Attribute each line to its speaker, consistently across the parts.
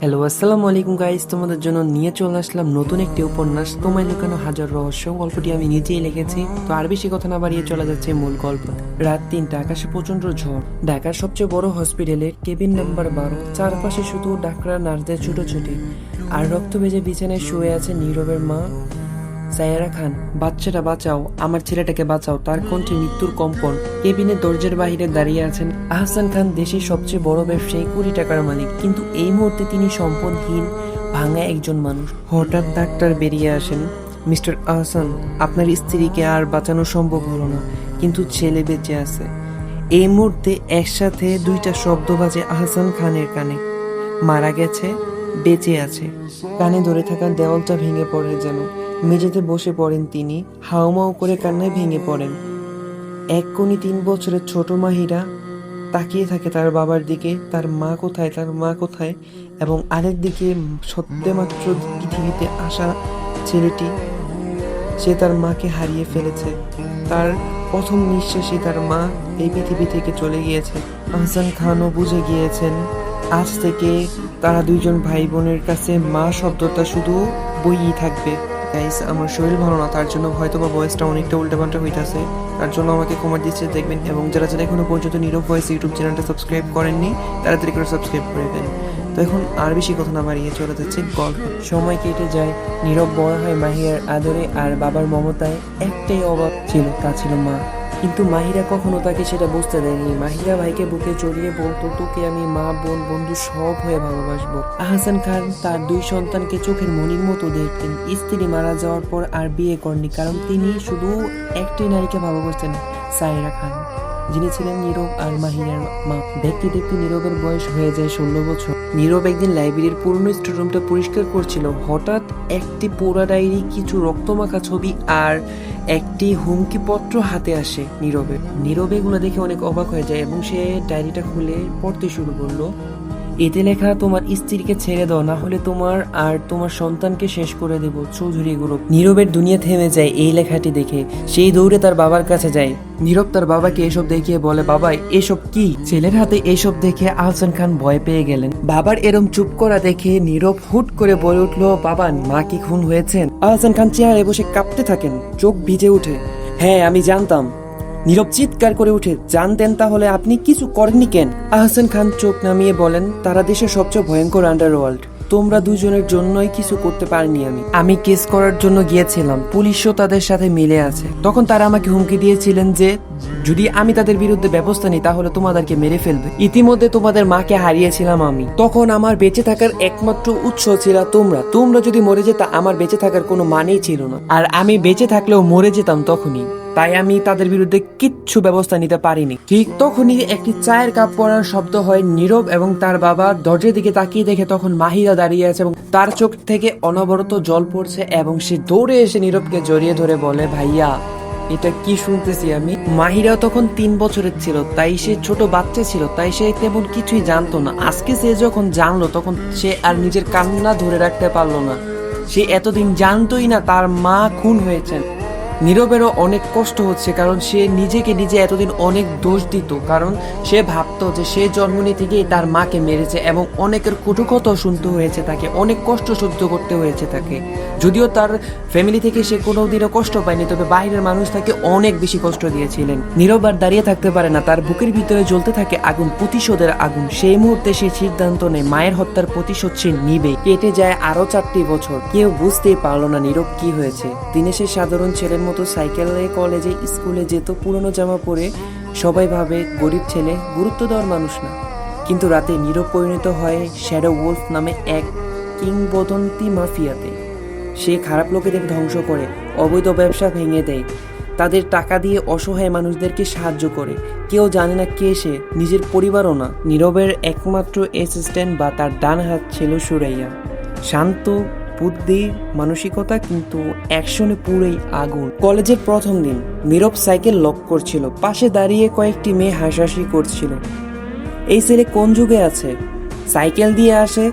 Speaker 1: Hello আসসালামু আলাইকুম guys তোমাদের জন্য নিয়ে চলে আসলাম নতুন একটি উপন্যাস। তোমায় লুকানো হাজার রহস্য। গল্পটি আমি নিজেই লিখেছি। তো আর বেশি কথা না বাড়িয়ে চলে যাচ্ছে মূল গল্প। রাত তিনটা, আকাশে প্রচণ্ড ঝড়। ঢাকার সবচেয়ে বড় হসপিটালে কেবিন নাম্বার বারো। চারপাশে শুধু ডাক্তার নার্সদের ছুটোছুটি। আর রক্ত ভেজে বিছানায় শুয়ে আছে নীরবের মা। সায়রা খান বাচ্চাটা বাঁচাও, আমার ছেলেটাকে বাঁচাও, তার কণ্ঠে মৃত্যুর কম্পন। কেবিনে দরজার বাহিরে দাঁড়িয়ে আছেন আহসান খান, দেশের সবচেয়ে বড় ব্যবসায়ী কোটি টাকার মালিক। কিন্তু এই মুহূর্তে তিনি সম্পদহীন, ভাঙা একজন মানুষ। হঠাৎ ডাক্তার বেরিয়ে আসেন। মিস্টার আহসান, আপনার স্ত্রীকে আর বাঁচানো সম্ভব হলো না, কিন্তু ছেলে বেঁচে আছে। এই মুহূর্তে একসাথে দুইটা শব্দ বাজে আহসান খানের কানে। মারা গেছে, বেঁচে আছে। কানে ধরে থাকা দেওয়ালটা ভেঙে পড়ে যেন। মেঝেতে বসে পড়েন তিনি, হাউমাউ করে কান্নায় ভেঙে পড়েন। এক কোণে তিন বছরের ছোট মাহিরা, তাকিয়ে থাকে তার বাবার দিকে, তার মা কোথায়, তার মা কোথায়, এবং আরেক দিকে সদ্যমাত্র পৃথিবীতে আসা ছেলেটি, সে তার মাকে হারিয়ে ফেলেছে। তার প্রথম নিঃশ্বাসে তার মা এই পৃথিবী থেকে চলে গিয়েছে। আহসান খানও বুঝে গিয়েছেন, আজ থেকে তারা দুইজন ভাই বোনের কাছে মা শব্দটা শুধু বইই থাকবে। গাইস আমার শরীর ভালো না, তার জন্য হয়তো বা ভয়েসটা অনেকটা উল্টাপাল্টা হইতাছে। তার জন্য আমাকে কমার দিচ্ছে দেখবেন এবং যারা যারা এখনও পর্যন্ত নীরব ভয়েস ইউটিউব চ্যানেলটা সাবস্ক্রাইব করেননি, তারা তাড়াতাড়ি করে সাবস্ক্রাইব করে দেন। তো এখন আর বেশি কথা না বাড়িয়ে চলে যাচ্ছে গল্প। সময় কেটে যায়, নীরব বড় হয় মাহিয়ার আদরে আর বাবার মমতায় একটাই অভাব ছিল, তা ছিল মা। কিন্তু মাহিরা কখনো তাকে সেটা বুঝতে দেয়নি। মাহিরা ভাইকে বুকে চড়িয়ে বলতো, তোকে আমি মা, বোন, বন্ধু সব হয়ে ভালোবাসবো। আহসান খান তার দুই সন্তানকে চোখের মনির মতো দেখতেন। স্ত্রী মারা যাওয়ার পর আর বিয়ে করেনি কারণ তিনি শুধু একটি নারীকে ভালোবাসতেন সাইরা খান। যিনি ছিলেন নীরব আর মাহিনের মা। দেখতে দেখতে নীরবের বয়স হয়ে যায় ষোলো বছর। নীরব একদিন লাইব্রেরির পুরনো স্টোররুমটা পরিষ্কার করছিল। হঠাৎ একটি পোড়া ডায়েরি, কিছু রক্তমাখা ছবি আর একটি হুমকি পত্র হাতে আসে নীরবে নীরবে এগুলো দেখে অনেক অবাক হয়ে যায় এবং সে ডায়েরিটা খুলে পড়তে শুরু করল। এতে লেখা, তোমার স্ত্রীকে ছেড়ে দাও, না হলে তোমার আর তোমার সন্তানকে শেষ করে দেব। চৌধুরী গ্রুপ নীরবের দুনিয়া থেমে যায় এই লেখাটি দেখে। সেই দৌড়ে তার বাবার কাছে যায়। নীরব তার বাবাকে এসব দেখিয়ে বলে, বাবা, এসব কি? ছেলের হাতে এসব দেখে আহসান খান ভয় পেয়ে গেলেন। বাবার এরম চুপ করা দেখে নীরব হুট করে বলে উঠল, বাবা, মা কি খুন হয়েছেন? আহসান খান চেয়ারে বসে কাঁপতে থাকেন। চোখ ভিজে উঠে হ্যাঁ আমি জানতাম। নীরব চিৎকার করে উঠে জানতেন তাহলে আপনি কিছু করেননি কেন? আহসান খান চোখ নামিয়ে বলেন, তারা দেশের সবচেয়ে ভয়ঙ্কর আন্ডারওয়ার্ল্ড তোমরা দুজনের জন্যই কিছু করতে পারিনি আমি। আমি কেস করার জন্য গিয়েছিলাম। পুলিশও তাদের সাথে মিলে আছে। তখন তারা আমাকে হুমকি দিয়েছিলেন যে, যদি আমি তাদের বিরুদ্ধে ব্যবস্থা নিই, তাহলে তোমাদেরকে মেরে ফেলবে। ইতিমধ্যে তোমাদের মাকে হারিয়েছিলাম আমি। তখন আমার বেঁচে থাকার একমাত্র উৎস ছিল তোমরা। তোমরা যদি মরে যেতা, আমার বেঁচে থাকার কোনো মানেই ছিল না। আর আমি বেঁচে থাকলেও মরে যেতাম তখনই। তাই আমি তাদের বিরুদ্ধে কিচ্ছু ব্যবস্থা নিতে পারিনি। ঠিক তখনই একটি চায়ের কাপ পড়ার শব্দ হয় নীরব এবং তার বাবা দরজার দিকে তাকিয়ে দেখে তখন মাহিরা দাঁড়িয়ে আছে এবং তার চোখ থেকে অনবরত জল পড়ছে এবং সে দৌড়ে এসে নীরবকে জড়িয়ে ধরে বলে, ভাইয়া, এটা কি শুনতেছি আমি? মাহিরা তখন তিন বছরের ছিল, তাই সে ছোট বাচ্চা ছিল, তাই সে তেমন কিছুই জানতো না। আজকে সে যখন জানলো, তখন সে আর নিজের কান্না ধরে রাখতে পারল না। সে এতদিন জানতোই না তার মা খুন হয়েছেন। নীরবেরও অনেক কষ্ট হচ্ছে কারণ সে নিজেকে নিজে এতদিন অনেক দোষ দিত, কারণ সে ভাবতো যে সে জন্মনি থেকেই তার মাকে মেরেছে এবং অনেকের কটুকথা শুনতে হয়েছে তাকে, অনেক কষ্ট সহ্য করতে হয়েছে তাকে। যদিও তার ফ্যামিলি থেকে সে কোনোদিনও কষ্ট পায়নি, তবে বাইরের মানুষ তাকে অনেক বেশি কষ্ট দিয়েছিলেন। নীরব আর দাঁড়িয়ে থাকতে পারে না, তার বুকের ভিতরে জ্বলতে থাকে আগুন, প্রতিশোধের আগুন। সেই মুহূর্তে সে সিদ্ধান্ত নেয়, মায়ের হত্যার প্রতিশোধ সে নিবে। কেটে যায় আরও চারটি বছর, কেউ বুঝতেই পারল না নীরব কি হয়েছে। দিনে সে সাধারণ ছেলের মতো সাইকেলে, কলেজে, স্কুলে যেত পুরনো জামা পরে সবাই ভাবে গরিব ছেলে গুরুত্ব দেওয়ার মানুষ না। কিন্তু রাতে নীরব পরিণত হয় শ্যাডো ওলফ নামে এক কিংবদন্তি মাফিয়াতে। সে খারাপ লোকেদের ধ্বংস করে, অবৈধ ব্যবসা ভেঙে দেয়। তাদের টাকা দিয়ে অসহায় মানুষদেরকে সাহায্য করে। কেউ জানে না কে সে, নিজের পরিবারও না। নীরবের একমাত্র অ্যাসিস্ট্যান্ট বা তার ডান হাত ছিল সুরাইয়া। শান্ত বুদ্ধি, মানসিকতা কিন্তু অ্যাকশনে পুরেই আগুন। কলেজের প্রথম দিন, নীরব সাইকেল লক করছিল। পাশে দাঁড়িয়ে কয়েকটি মেয়ে হাসাহাসি করছিল। এই ছেলে কোন যুগে আছে? সাইকেল দিয়ে আসে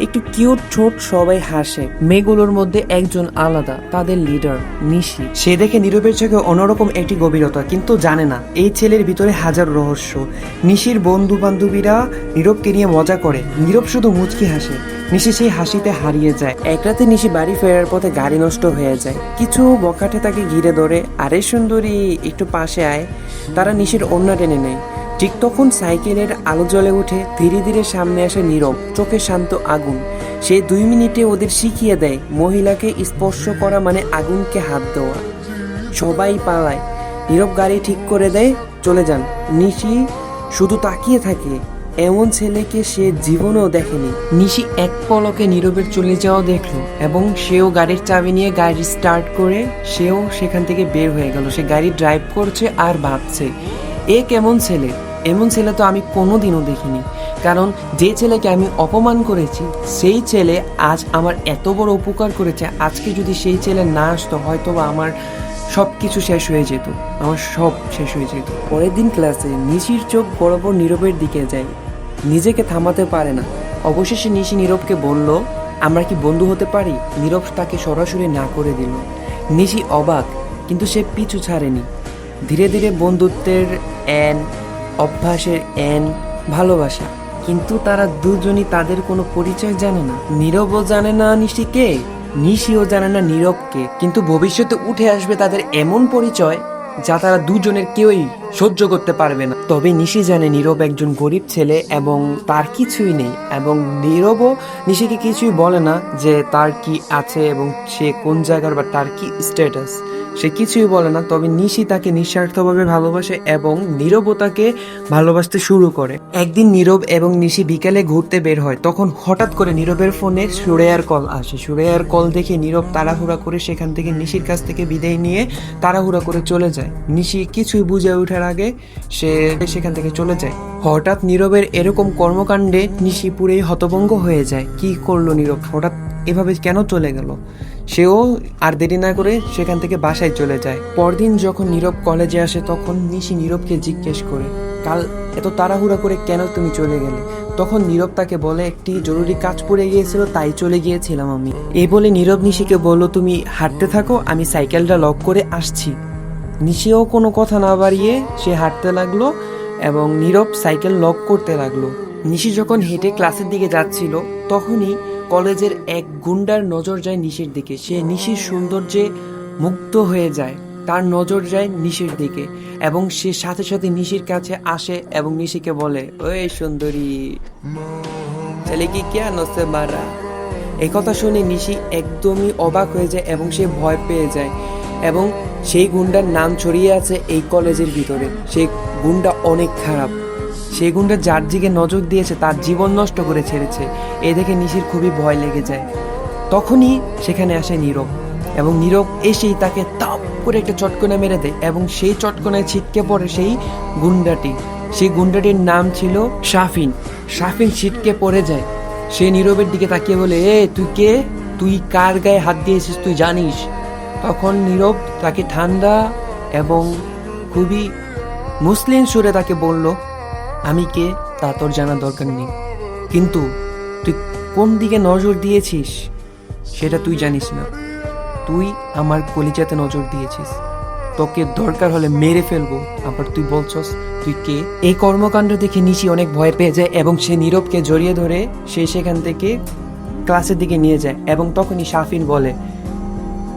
Speaker 1: একটু কিউট ছোট সবাই হাসে। মেয়েগুলোর মধ্যে একজন আলাদা, তাদের লিডার, নিশি। সে দেখে নীরবের চোখে অন্যরকম একটি গভীরতা, কিন্তু জানে না। এই ছেলের ভিতরে হাজার রহস্য। নিশির বন্ধু বান্ধবীরা নীরবকে নিয়ে মজা করে। নীরব শুধু মুচকি হাসে। নিশি সেই হাসিতে হারিয়ে যায়। এক রাতে নিশি বাড়ি ফেরার পথে গাড়ি নষ্ট হয়ে যায়। কিছু বকাটে তাকে ঘিরে ধরে, আরে সুন্দরী, একটু পাশে আয়। তারা নিশির অন্য টেনে নেয়। ঠিক তখন সাইকেলের আলো জ্বলে উঠে ধীরে ধীরে সামনে আসে নীরব, চোখে শান্ত আগুন। সে দুই মিনিটে ওদের শিখিয়ে দেয়, মহিলাকে স্পর্শ করা মানে আগুনকে হাত দেওয়া। সবাই পালায়। নীরব গাড়ি ঠিক করে দেয়, চলে যান। নিশি শুধু তাকিয়ে থাকে। এমন ছেলেকে সে জীবনেও দেখেনি। নিশি এক পলকে নীরবের চলে যাওয়া দেখল এবং সেও গাড়ির চাবি নিয়ে গাড়ি স্টার্ট করে সেও সেখান থেকে বের হয়ে গেল। সে গাড়ি ড্রাইভ করছে আর ভাবছে, এ কেমন ছেলে? এমন ছেলে তো আমি কোনো দিনও দেখিনি। কারণ যে ছেলেকে আমি অপমান করেছি, সেই ছেলে আজ আমার এত বড় উপকার করেছে, আজকে যদি সেই ছেলে না আসতো হয়তো আমার সব কিছু শেষ হয়ে যেত, আমার সব শেষ হয়ে যেত। পরের দিন ক্লাসে নিশির চোখ বরাবর নীরবের দিকে যায়। নিজেকে থামাতে পারে না। অবশেষে নিশি নীরবকে বলল, আমরা কি বন্ধু হতে পারি? নীরব তাকে সরাসরি না করে দিল। নিশি অবাক, কিন্তু সে পিছু ছাড়েনি। ধীরে ধীরে বন্ধুত্বের এন অভ্যাসের এন ভালোবাসা। কিন্তু তারা দুজনই তাদের কোনো পরিচয় জানে না। নীরবও জানে না নিশি কে নিশিও জানে না নীরবকে। কিন্তু ভবিষ্যতে উঠে আসবে তাদের এমন পরিচয় যা তারা দুজনের কেউই সহ্য করতে পারবে না। তবে নিশি জানে নীরব একজন গরিব ছেলে এবং তার কিছুই নেই এবং নীরবও নিশিকে কিছুই বলে না যে তার কি আছে এবং সে কোন জায়গার বা তার কি স্ট্যাটাস সে কিছুই বলে না, তবে নিশি তাকে নিঃস্বার্থভাবে ভালোবাসে এবং নীরবও তাকে ভালোবাসতে শুরু করে। একদিন নীরব এবং নিশি বিকালে ঘুরতে বের হয়, তখন হঠাৎ করে নীরবের ফোনে সুরেয়ার কল আসে। সুরেয়ার কল দেখে নীরব তাড়াহুড়া করে সেখান থেকে নিশির কাছ থেকে বিদায় নিয়ে তাড়াহুড়া করে চলে যায়। নিশি কিছুই বুঝে ওঠার আগে সে সেখান থেকে চলে যায়। হঠাৎ নীরবের এরকম কর্মকাণ্ডে নিশি পুরেই হতভঙ্গ হয়ে যায়। কি করল নীরব? হঠাৎ এভাবে কেন চলে গেল? সেও আর দেরি না করে সেখান থেকে বাসায় চলে যায়। পরদিন যখন নীরব কলেজে আসে, তখন নিশি নীরবকে জিজ্ঞেস করে, কাল এত তাড়াহুড়া করে কেন তুমি চলে গেলে? তখন নীরব তাকে বলে, একটি জরুরি কাজ পড়ে গিয়েছিল, তাই চলে গিয়েছিলাম আমি। এই বলে নীরব নিশিকে বলল, তুমি হাঁটতে থাকো, আমি সাইকেলটা লক করে আসছি। নিশিও কোনো কথা না বাড়িয়ে সে হাঁটতে লাগল এবং নীরব সাইকেল লক করতে লাগল। নিশি যখন হেঁটে ক্লাসের দিকে যাচ্ছিল, তখনই কলেজের এক গুন্ডার নজর যায় নিশির দিকে। সে নিশির সৌন্দর্যে মুগ্ধ হয়ে যায়, তার নজর যায় নিশির দিকে এবং সে সাথে সাথে নিশির কাছে আসে এবং নিশিকে বলে, ওই সুন্দরী, ছেলে কি কে নসে মারা? এই কথা শুনে নিশি একদমই অবাক হয়ে যায় এবং সে ভয় পেয়ে যায় এবং সেই গুন্ডার নাম ছড়িয়ে আছে এই কলেজের ভিতরে। সেই গুন্ডা অনেক খারাপ। সেই গুন্ডা যার দিকে নজর দিয়েছে, তার জীবন নষ্ট করে ছেড়েছে। এ দেখে নিশির খুবই ভয় লেগে যায়। তখনই সেখানে আসে নীরব এবং নীরব এসেই তাকে তাপ করে একটা চটকনা মেরে দেয় এবং সেই চটকনায় ছিটকে পড়ে সেই গুন্ডাটি। সেই গুন্ডাটির নাম ছিল শাফিন। শাফিন ছিটকে পড়ে যায়। সে নীরবের দিকে তাকিয়ে বলে, এ, তুই কে? তুই কার গায়ে হাত দিয়েছিস তুই জানিস? তখন নীরব তাকে ঠান্ডা এবং খুবই মুসলিম সুরে তাকে বলল আমি কে তা তোর জানার দরকার নেই। কিন্তু তুই কোন দিকে নজর দিয়েছিস সেটা তুই জানিস না। তুই আমার কলিজাতে নজর দিয়েছিস। তোকে দরকার হলে মেরে ফেলব। আবার তুই বলছস, তুই কে? এই কর্মকাণ্ড দেখে নিশি অনেক ভয় পেয়ে যায় এবং সে নীরবকে জড়িয়ে ধরে সে সেখান থেকে ক্লাসের দিকে নিয়ে যায় এবং তখনই শাফিন বলে,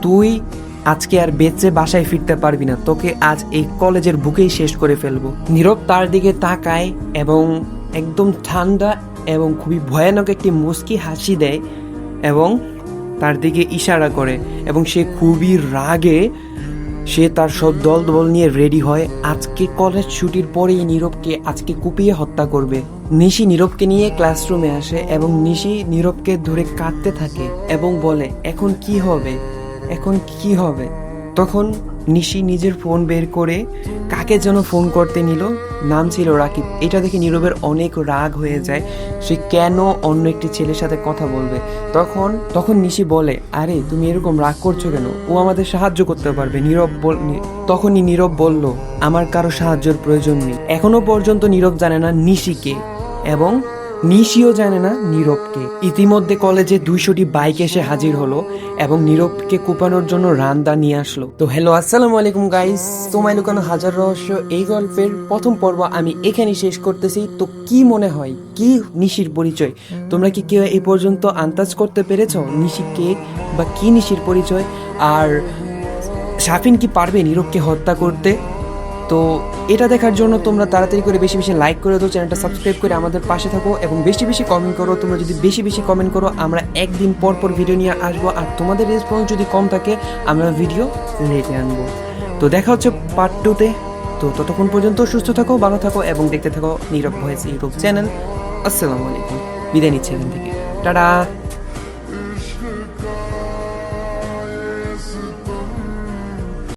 Speaker 1: তুই আজকে আর বেঁচে বাসায় ফিরতে পারবি না। তোকে আজ এই কলেজের বুকেই শেষ করে ফেলব। নীরব তার দিকে তাকায় এবং একদম ঠান্ডা এবং খুবই ভয়ানক একটি মুস্কি হাসি দেয় এবং তার দিকে ইশারা করে এবং সে খুবই রাগে, সে তার সব দল দল নিয়ে রেডি হয়। আজকে কলেজ ছুটির পরেই নীরবকে আজকে কুপিয়ে হত্যা করবে। নিশি নীরবকে নিয়ে ক্লাসরুমে আসে এবং নিশি নীরবকে ধরে কাঁদতে থাকে এবং বলে, এখন কি হবে? এখন কি হবে? তখন নিশি নিজের ফোন বের করে কাকে যেন ফোন করতে নিল। নাম ছিল রাকিব। এটা দেখে নীরবের অনেক রাগ হয়ে যায়। সে কেন অন্য একটি ছেলের সাথে কথা বলবে? তখন তখন নিশি বলে, আরে, তুমি এরকম রাগ করছ কেন? ও আমাদের সাহায্য করতে পারবে। নীরব তখনই নীরব বলল, আমার কারও সাহায্যের প্রয়োজন নেই। এখনও পর্যন্ত নীরব জানে না নিশিকে এবং নিশিও জানে না নীরবকে। ইতিমধ্যে কলেজে দুইশোটি বাইক এসে হাজির হলো এবং নীরবকে কুপানোর জন্য রান্দা নিয়ে আসলো। তো হ্যালো আসসালামু আলাইকুম গাইস তোমায় লুকানো হাজার রহস্য, এই গল্পের প্রথম পর্ব আমি এখানে শেষ করতেছি। তো কি মনে হয়? কি নিশির পরিচয়? তোমরা কি কেউ এই পর্যন্ত আন্দাজ করতে পেরেছ নিশি কে বা কি নিশির পরিচয়? আর সাফিন কি পারবে নীরবকে হত্যা করতে? তো এটা দেখার জন্য তোমরা তাড়াতাড়ি করে বেশি বেশি লাইক করে দাও চ্যানেলটা সাবস্ক্রাইব করে আমাদের পাশে থাকো এবং বেশি বেশি কমেন্ট করো। তোমরা যদি বেশি বেশি কমেন্ট করো, আমরা একদিন পর পর ভিডিও নিয়ে আসব। আর তোমাদের রেসপন্স যদি কম থাকে, আমরা ভিডিও লেটে আনব। তো দেখা হচ্ছে পার্ট টুতে তো। ততক্ষণ পর্যন্ত সুস্থ থাকো, ভালো থাকো এবং দেখতে থাকো নীরব ভয়েস ইউটিউব চ্যানেল আসসালামু আলাইকুম। বিদায় নিচ্ছি এখান থেকে। টাটা!